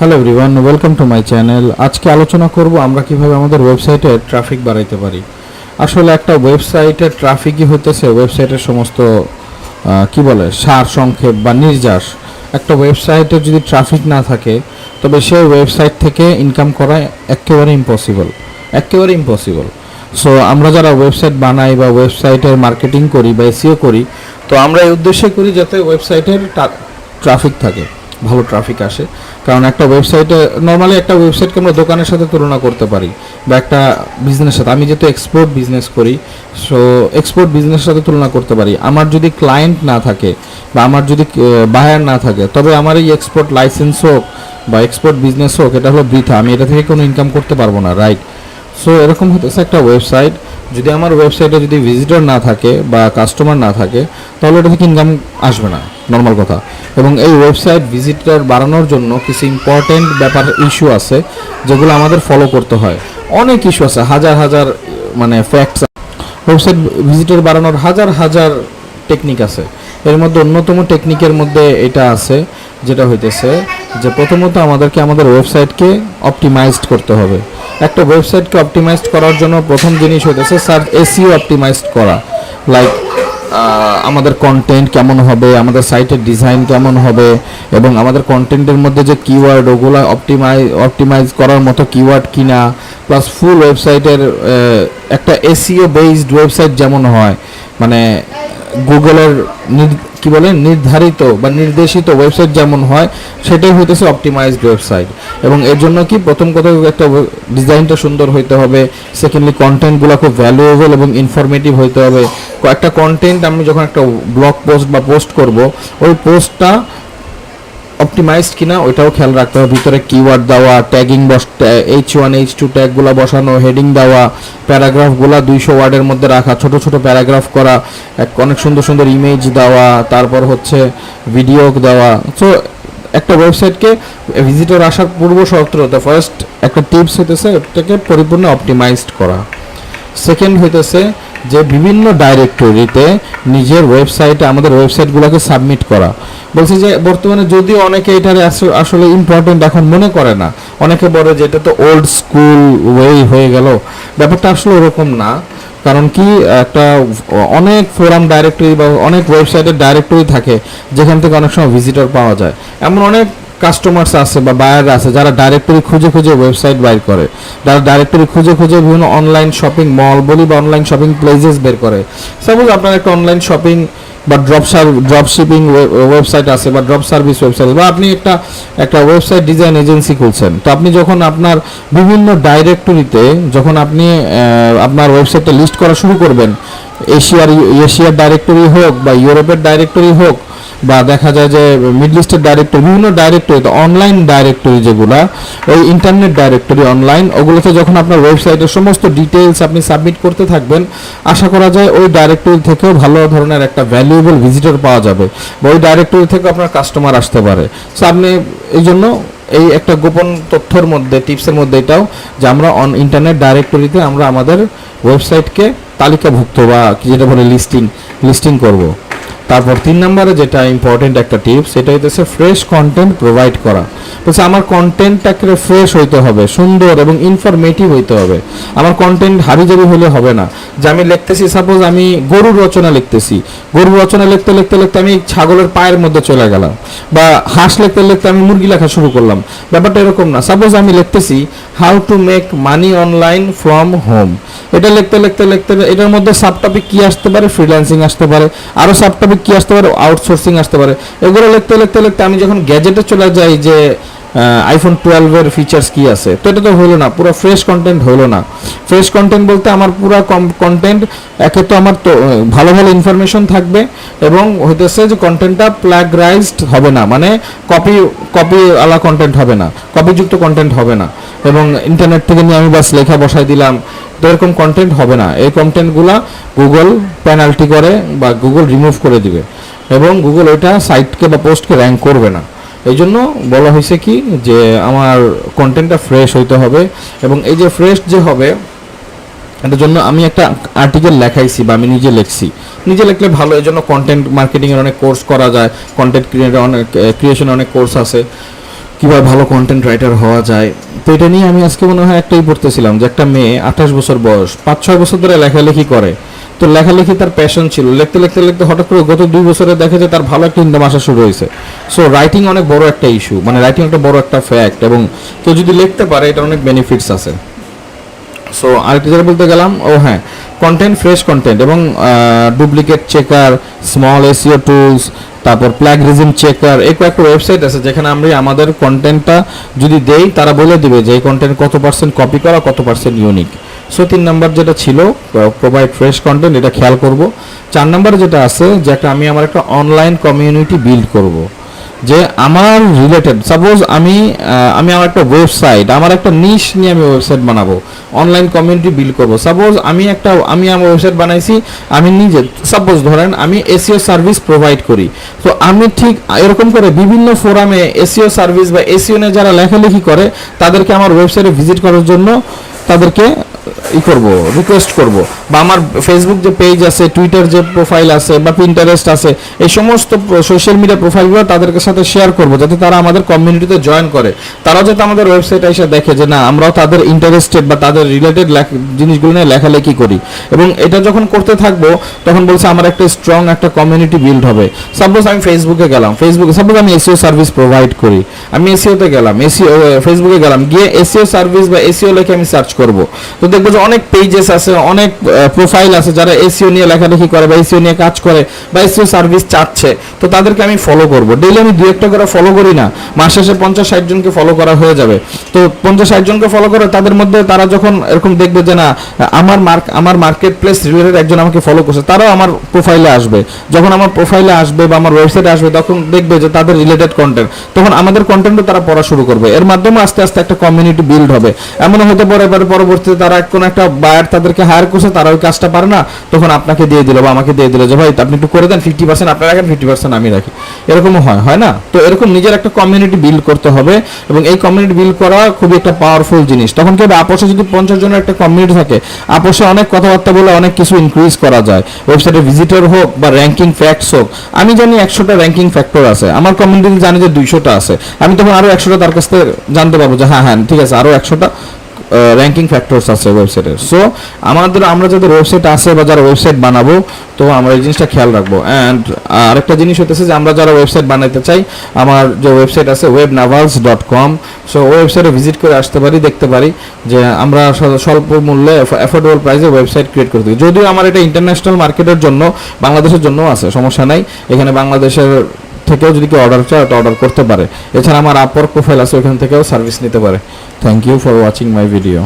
Hello everyone welcome to my channel আজকে আলোচনা করব আমরা কীভাবে আমাদের ওয়েবসাইটে ট্রাফিক বাড়াইতে পারি। আসলে একটা ওয়েবসাইটের ট্রাফিকই হতেছে ওয়েবসাইটের সমস্ত কি বলে, সার সংক্ষেপ বা নির্যাস। একটা ওয়েবসাইটে যদি ট্রাফিক না থাকে, তবে সেই ওয়েবসাইট থেকে ইনকাম করা একেবারে ইম্পসিবল একেবারে ইম্পসিবল সো আমরা যারা ওয়েবসাইট বানাই বা ওয়েবসাইটের মার্কেটিং করি বা এসিও করি, তো আমরা এই উদ্দেশ্যে করি যাতে ওয়েবসাইটের ট্রাফিক থাকে। ভালো ট্রাফিক আসে। কারণ একটা ওয়েবসাইটে নর্মালি একটা ওয়েবসাইটকে আমরা দোকানের সাথে তুলনা করতে পারি বা একটা বিজনেসের সাথে। আমি যেহেতু এক্সপোর্ট বিজনেস করি সো এক্সপোর্ট বিজনেসের সাথে তুলনা করতে পারি। আমার যদি ক্লায়েন্ট না থাকে বা আমার যদি বায়ার না থাকে, তবে আমার এই এক্সপোর্ট লাইসেন্স হোক বা এক্সপোর্ট বিজনেস হোক, এটা হলো বৃথা। আমি এটা থেকে কোনো ইনকাম করতে পারব না রাইট সো এরকম হতেছে একটা ওয়েবসাইট যদি আমার ওয়েবসাইটে যদি ভিজিটর না থাকে বা কাস্টমার না থাকে, তাহলে এটা থেকে ইনকাম আসবে না নর্মাল কথা। এবং এই ওয়েবসাইট ভিজিটর বাড়ানোর জন্য কিছু ইম্পর্টেন্ট ব্যাপার ইস্যু আছে, যেগুলো আমাদের ফলো করতে হয়। অনেক ইস্যু আছে, হাজার হাজার মানে ফ্যাক্টস ওয়েবসাইট ভিজিটার বাড়ানোর হাজার হাজার টেকনিক আছে। এর মধ্যে অন্যতম টেকনিকের মধ্যে এটা আছে, যেটা হইতেছে যে প্রথমত আমাদেরকে আমাদের ওয়েবসাইটকে অপটিমাইজড করতে হবে। একটা ওয়েবসাইটকে অপটিমাইজড করার জন্য প্রথম জিনিস হইতেছে সার্চ এসিও অপটিমাইজড করা। লাইক আমাদের কন্টেন্ট কেমন হবে, আমাদের সাইটের ডিজাইন কেমন হবে, এবং আমাদের কন্টেন্টের মধ্যে যে কিওয়ার্ড ওগুলো অপটিমাই অপটিমাইজ করার মতো কিওয়ার্ড কিনা প্লাস ফুল ওয়েবসাইটের একটা এসিও বেসড ওয়েবসাইট যেমন হয় মানে গুগলের কি বলে, নির্ধারিত বা নির্দেশিত ওয়েবসাইট যেমন হয়, সেটাই হইতেছে অপটিমাইজড ওয়েবসাইট এবং এর জন্য কি, প্রথম কথা একটা ডিজাইনটা সুন্দর হইতে হবে সেকেন্ডলি কন্টেন্টগুলো খুব ভ্যালুয়েবল এবং ইনফরমেটিভ হইতে হবে। একটা কন্টেন্ট আমি যখন একটা ব্লগ পোস্ট বা পোস্ট করব, ওই পোস্টটা অপটিমাইজড কিনা, ওইটাও খেয়াল রাখতে হবে। ভিতরে কিওয়ার্ড দেওয়া ট্যাগিং বস এইচ ওয়ান এইচ টু ট্যাগগুলো বসানো হেডিং দেওয়া প্যারাগ্রাফগুলো দুইশো ওয়ার্ডের মধ্যে রাখা, ছোট ছোট প্যারাগ্রাফ করা, এক অনেক সুন্দর সুন্দর ইমেজ দেওয়া, তারপর হচ্ছে ভিডিও দেওয়া। সো একটা ওয়েবসাইটকে ভিজিটর আসার পূর্ব শর্ততে ফার্স্ট একটা টিপস হইতেছে, ওটাকে পরিপূর্ণ অপটিমাইজড করা। সেকেন্ড হইতেছে যে বিভিন্ন ডাইরেক্টরিতে নিজের ওয়েবসাইটে আমাদের ওয়েবসাইটগুলোকে সাবমিট করা। বলছি যে, বর্তমানে যদিও অনেকে এটার আসলে ইম্পর্টেন্ট এখন মনে করে না, অনেকে বলে যে এটা তো ওল্ড স্কুল ওয়ে হয়ে গেল। ব্যাপারটা আসলে ওরকম না, কারণ কি, একটা অনেক ফোরাম ডাইরেক্টরি বা অনেক ওয়েবসাইটের ডাইরেক্টরি থাকে, যেখান থেকে অনেক সময় ভিজিটর পাওয়া যায়। এমন অনেক কাস্টমার্স আছে বা বায়ার আছে, যারা ডাইরেক্টরি খুঁজে খুঁজে ওয়েবসাইট বাইর করে, যারা ডাইরেক্টরি খুঁজে খুঁজে বিভিন্ন অনলাইন শপিং মল বলি বা অনলাইন শপিং প্লেসেস বের করে। সাপোজ আপনার একটা অনলাইন শপিং বা ড্রপ ড্রপ শিপিং ওয়েবসাইট আছে বা ড্রপ সার্ভিস ওয়েবসাইট বা আপনি একটা একটা ওয়েবসাইট ডিজাইন এজেন্সি খুলছেন, তো আপনি যখন আপনার বিভিন্ন ডাইরেক্টরিতে যখন আপনি আপনার ওয়েবসাইটটা লিস্ট করা শুরু করবেন, এশিয়ার এশিয়ার ডাইরেক্টরি হোক বা ইউরোপের ডাইরেক্টরি হোক বা দেখা যায় যে মিডল ইস্টের ডাইরেক্টরি বিভিন্ন ডাইরেক্টরি অনলাইন ডাইরেক্টরি যেগুলা, ওই ইন্টারনেট ডাইরেক্টরি অনলাইন ওগুলোতে যখন আপনার ওয়েবসাইটের সমস্ত ডিটেলস আপনি সাবমিট করতে থাকবেন, আশা করা যায় ওই ডাইরেক্টরি থেকেও ভালো ধরনের একটা ভ্যালুয়েবল ভিজিটর পাওয়া যাবে বা ওই ডাইরেক্টরি থেকে আপনার কাস্টমার আসতে পারে। সো আপনি এই জন্য এই একটা গোপন তথ্যের মধ্যে টিপসের মধ্যে এটাও যে আমরা অন ইন্টারনেট ডাইরেক্টরিতে আমরা আমাদের ওয়েবসাইটকে তালিকাভুক্ত বা যেটা বলে লিস্টিং লিস্টিং করব। তারপর তিন নম্বরে যেটা ইম্পর্টেন্ট একটা টিপস সেটা হইতেছে ফ্রেশ কন্টেন্ট প্রোভাইড করা। বলছে, আমার কন্টেন্টটাকে ফ্রেশ হইতে হবে, সুন্দর এবং ইনফরমেটিভ হইতে হবে। আমার কন্টেন্ট হাবিজাবি হলে হবে না। যে আমি লিখতেছি সাপোজ আমি গরুর রচনা লিখতেছি। গরুর রচনা লিখতে লিখতে লিখতে আমি ছাগলের পায়ের মধ্যে চলে গেলাম বা হাঁস লিখতে লিখতে আমি মুরগি লেখা শুরু করলাম। ব্যাপারটা এরকম না। সাপোজ আমি লিখতেছি how to make money online from home এটা লিখতে লিখতে লিখতে এটার মধ্যে সাবটপিক কি আসতে পারে? ফ্রিল্যান্সিং আসতে পারে। আরও সাবটপিক কি আসতে পারে? আউটসোর্সিং আসতে পারে। এগুলো লিখতে লিখতে লিখতে আমি যখন গ্যাজেটে চলে যাই যে আইফোন টুয়েলভের ফিচার্স কি আছে, তো এটা তো হলো না, পুরো ফ্রেশ কন্টেন্ট হলো না। ফ্রেশ কন্টেন্ট বলতে আমার পুরো কন্টেন্ট একে তো আমার তো ভালো ভালো ইনফরমেশন থাকবে এবং হইতেছে যে কন্টেন্টটা প্লাগরাইজড হবে না মানে কপি কপি আলা কন্টেন্ট হবে না কপিযুক্ত কন্টেন্ট হবে না। এবং ইন্টারনেট থেকে নিয়ে আমি বাস লেখা বসাই দিলাম তো এরকম কন্টেন্ট হবে না। এই কন্টেন্টগুলা গুগল পেনাল্টি করে বা গুগল রিমুভ করে দিবে এবং গুগল ওইটা সাইটকে বা পোস্টকে র্যাঙ্ক করবে না। এই জন্য বলা হয়েছে কি যে আমার কন্টেন্টটা ফ্রেশ হইতে হবে এবং এই যে ফ্রেশ যে হবে, এটার জন্য আমি একটা আর্টিকেল লেখাইছি বা আমি নিজে লিখছি। নিজে লিখলে ভালো, এই জন্য কন্টেন্ট মার্কেটিংয়ের অনেক কোর্স করা যায় কন্টেন্ট ক্রিয়েটার অনেক ক্রিয়েশন অনেক কোর্স আছে। কীভাবে ভালো কন্টেন্ট রাইটার হওয়া যায় তো এটা নিয়ে আমি আজকে মনে হয় একটাই পড়তেছিলাম যে একটা মেয়ে আঠাশ বছর বয়স, পাঁচ, ছয় বছর ধরে লেখালেখি করে। তো লেখালেখি তার প্যাশন ছিল। লিখতে লিখতে লিখতে হঠাৎ করে গত দুই বছরে দেখে যে তার ভালো একটা ইনকাম আসা শুরু হয়েছে। সো রাইটিং অনেক বড় একটা ইস্যু মানে রাইটিং একটা বড় একটা ফ্যাক্ট এবং কেউ যদি লিখতে পারে এটা অনেক বেনিফিটস আছে। সো আরেকটা যেটা বলতে গেলাম, ও হ্যাঁ কন্টেন্ট ফ্রেশ কন্টেন্ট এবং duplicate checker small SEO tools তারপর প্ল্যাগরিজম চেকার এরকম কয়েকটা ওয়েবসাইট আছে যেখানে আমরা আমাদের কন্টেন্টটা যদি দেই, তারা বলে দিবে যে এই কন্টেন্ট কত পার্সেন্ট কপি করা, কত পার্সেন্ট ইউনিক সো তিন নাম্বার যেটা ছিল প্রোভাইড ফ্রেশ কন্টেন্ট এটা খেয়াল করব। চার নাম্বার যেটা আছে, যে একটা আমি আমার একটা অনলাইন কমিউনিটি বিল্ড করব। যে আমার রিলেটেড সাপোজ আমি আমি আমার একটা ওয়েবসাইট আমার একটা নিশ নিয়ে আমি ওয়েবসাইট বানাবো অনলাইন কমিউনিটি বিল্ড করব। সাপোজ আমি একটা, আমি আমার ওয়েবসাইট বানাইছি, আমি নিজে সাপোজ ধরেন আমি এসিও সার্ভিস প্রোভাইড করি। তো আমি ঠিক এরকম করে বিভিন্ন ফোরামে এসিও সার্ভিস বা এসিও নিয়ে যারা লেখালেখি করে, তাদেরকে আমার ওয়েবসাইটে ভিজিট করার জন্য তাদেরকে ই করব রিকোয়েস্ট করব। বা আমার ফেসবুক যে পেজ আছে টুইটার যে প্রোফাইল আছে, বা পিন্টারেস্ট আছে, এই সমস্ত সোশ্যাল মিডিয়া প্রোফাইলগুলো তাদেরকে সাথে শেয়ার করব, যাতে তারা আমাদের কমিউনিটিতে জয়েন করে। তারাও যাতে আমাদের ওয়েবসাইটে এসে দেখে যে, না, আমরাও তাদের ইন্টারেস্টেড বা তাদের রিলেটেড জিনিসগুলো নিয়ে লেখালেখি করি। এবং এটা যখন করতে থাকব, তখন বলছে, আমার একটা স্ট্রং একটা কমিউনিটি বিল্ড হবে। সাপোজ আমি ফেসবুকে গেলাম। ফেসবুকে সাপোজ আমি এসিও সার্ভিস প্রোভাইড করি। আমি এসিওতে গেলাম। এসিও ফেসবুকে গেলাম। গিয়ে এসিও সার্ভিস বা এসিও লেখে আমি সার্চ করব। তো দেখব যে অনেক পেজেস আছে, অনেক প্রোফাইল আছে যারা এসিও নিয়ে লেখালেখি করে বা এসিও নিয়ে কাজ করে বা এসিও সার্ভিস চাচ্ছে। তো তাদেরকে আমি ফলো করব। ডেইলি আমি দু একটা করে ফলো করি না। মাস শেষে পঞ্চাশ ষাট জনকে ফলো করা হয়ে যাবে। তো পঞ্চাশ ষাট জনকে ফলো করে তাদের মধ্যে তারা যখন এরকম দেখবে যে না, আমার মার্ক আমার মার্কেট প্লেস রিলেটেড একজন আমাকে ফলো করছে, তারাও আমার প্রোফাইলে আসবে। যখন আমার প্রোফাইলে আসবে বা আমার ওয়েবসাইটে আসবে, তখন দেখবে যে তাদের রিলেটেড কন্টেন্ট তখন আমাদের কন্টেন্টও তারা পড়া শুরু করবে। এর মাধ্যমে আস্তে আস্তে একটা কমিউনিটি বিল্ড হবে। এমনও হতে পারে, এবার পরবর্তীতে তারা কোনো একটা বায়ার তাদেরকে হায়ার করছে, তারা ওই কাজটা পারে না, তখন আপনাকে দিয়ে দিল বা আমাকে দিয়ে দিল যে, ভাই, আপনি একটু করে দেন ফিফটি পার্সেন্ট আপনারা রাখেন ফিফটি পার্সেন্ট আমি রাখি। এরকমও হয় হয় না? তো এরকম নিজের একটা কমিউনিটি বিল্ড করতে হবে এবং এই কমিউনিটি বিল্ড করা খুবই একটা পাওয়ারফুল জিনিস। তখন কি হবে? আপোষে যদি পঞ্চাশ জনের একটা কমিউনিটি থাকে আপোষে অনেক কথাবার্তা বলে অনেক কিছু ইনক্রিজ করা যায়। ওয়েবসাইটে ভিজিটর হোক বা র্যাঙ্কিং ফ্যাক্টস হোক, আমি জানি একশোটা র্যাঙ্কিং ফ্যাক্টর আছে। আমার কমিউনিটি জানি যে দুইশোটা আছে। আমি তখন আরও একশোটা তার কাছ থেকে জানতে পারব যে হ্যাঁ হ্যাঁ ঠিক আছে, আরও একশোটা র্যাঙ্কিং ফ্যাক্টরস আছে ওয়েবসাইটের সো আমাদের আমরা যাদের ওয়েবসাইট আছে বা যারা ওয়েবসাইট বানাবো, তো আমরা এই জিনিসটা খেয়াল রাখব। অ্যান্ড আরেকটা জিনিস হতেছে যে আমরা যারা ওয়েবসাইট বানাইতে চাই, আমার যে ওয়েবসাইট আছে web navals dot com so ওয়েবসাইটে ভিজিট করে আসতে পারি, দেখতে পারি যে আমরা স্বল্প মূল্যে অ্যাফোর্ডেবল প্রাইসে ওয়েবসাইট ক্রিয়েট করে দিই। যদিও আমার এটা ইন্টারন্যাশনাল মার্কেটের জন্য, বাংলাদেশের জন্য আছে, সমস্যা নাই। এখানে বাংলাদেশের থেকেও যদি কেউ অর্ডার চায় তো অর্ডার করতে পারে। এছাড়া আমার আপর প্রোফাইল আছে ওখান থেকেও সার্ভিস নিতে পারে। Thank you for watching my video